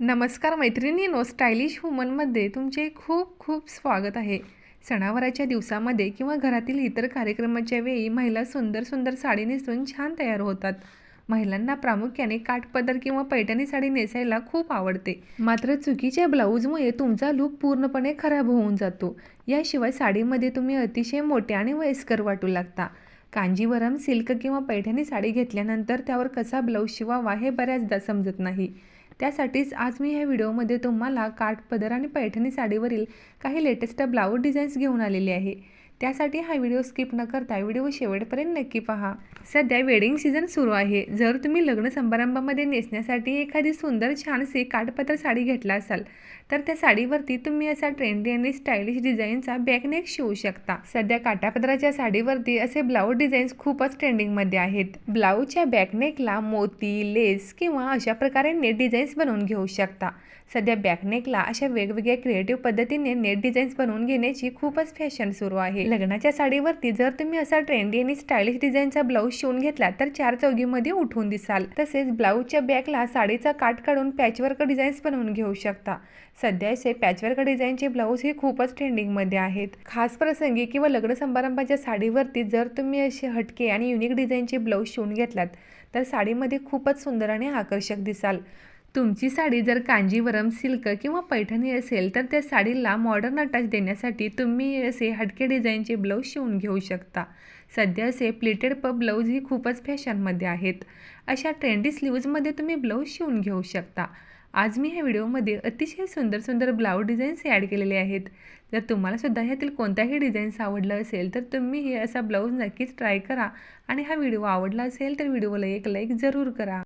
नमस्कार मैत्रिणीनो स्टायलिश वुमनमध्ये तुमचे खूप खूप स्वागत आहे. सणावाराच्या दिवसामध्ये किंवा घरातील इतर कार्यक्रमाच्या वेळी महिला सुंदर सुंदर साडी नेसून छान तयार होतात. महिलांना प्रामुख्याने काठपदर किंवा पैठणी साडी नेसायला खूप आवडते. मात्र चुकीच्या ब्लाऊजमुळे तुमचा लूक पूर्णपणे खराब होऊन जातो. याशिवाय साडीमध्ये तुम्ही अतिशय मोठे आणि वयस्कर वाटू लागता. कांजीवरम सिल्क किंवा पैठणी साडी घेतल्यानंतर त्यावर कसा ब्लाऊज शिवावा हे बऱ्याचदा समजत नाही. त्यासाठीच आज मी ह्या व्हिडिओमध्ये तुम्हाला काठ पदर आणि पैठणी साडीवरील काही लेटेस्ट ब्लाऊज डिझाईन्स घेऊन आलेली आहे. त्यासाठी हा व्हिडिओ स्किप न करता व्हिडिओ शेवटपर्यंत नक्की पहा. सध्या वेडिंग सीझन सुरू आहे. जर तुम्ही लग्न समारंभामध्ये नेसण्यासाठी एखादी सुंदर छानशी काठपत्र साडी घेतला असाल तर त्या साडीवरती तुम्ही असा ट्रेंडी आणि स्टायलिश डिझाईनचा बॅकनेक शिवू शकता. सध्या काठापत्राच्या साडीवरती असे ब्लाऊज डिझाईन्स खूपच ट्रेंडिंगमध्ये आहेत. ब्लाऊजच्या बॅकनेकला मोती लेस किंवा अशा प्रकारे नेट डिझाईन्स बनवून घेऊ शकता. सध्या बॅकनेकला अशा वेगवेगळ्या क्रिएटिव्ह पद्धतीने नेट डिझाईन्स बनवून घेण्याची खूपच फॅशन सुरू आहे. लग्नाच्या साडीवरती जर तुम्ही असा ट्रेंडी आणि स्टायलिश डिझाईनचा ब्लाऊज शिवून घेतला तर चार चौघीमध्ये उठून दिसाल. तसेच ब्लाऊजच्या बॅकला साडीचा काठ काढून पॅचवर्क डिझाईन्स बनवून घेऊ शकता. सध्या असे पॅचवर्क डिझाईनचे ब्लाऊज हे खूपच ट्रेंडिंगमध्ये आहेत. खास प्रसंगी किंवा लग्न समारंभाच्या साडीवरती जर तुम्ही असे हटके आणि युनिक डिझाईनचे ब्लाऊज शिवून घेतलात तर साडीमध्ये खूपच सुंदर आणि आकर्षक दिसाल. तुमची साडी जर कांजीवरम सिल्क किंवा पैठणी असेल तर त्या साडीला मॉडर्न अटॅच देण्यासाठी तुम्ही असे हटके डिझाईनचे ब्लाऊज शिवून घेऊ शकता. सध्या असे प्लेटेड पब ब्लाऊज ही खूपच फॅशनमध्ये आहेत. अशा ट्रेंडी स्लीव्जमध्ये तुम्ही ब्लाऊज शिवून घेऊ शकता. आज मी ह्या व्हिडिओमध्ये अतिशय सुंदर सुंदर ब्लाऊज डिझाईन्स ॲड केलेले आहेत. जर तुम्हाला सुद्धा ह्यातील कोणताही डिझाईन्स आवडलं असेल तर तुम्ही हे असा ब्लाऊज नक्कीच ट्राय करा. आणि हा व्हिडिओ आवडला असेल तर व्हिडिओला एक लाईक जरूर करा.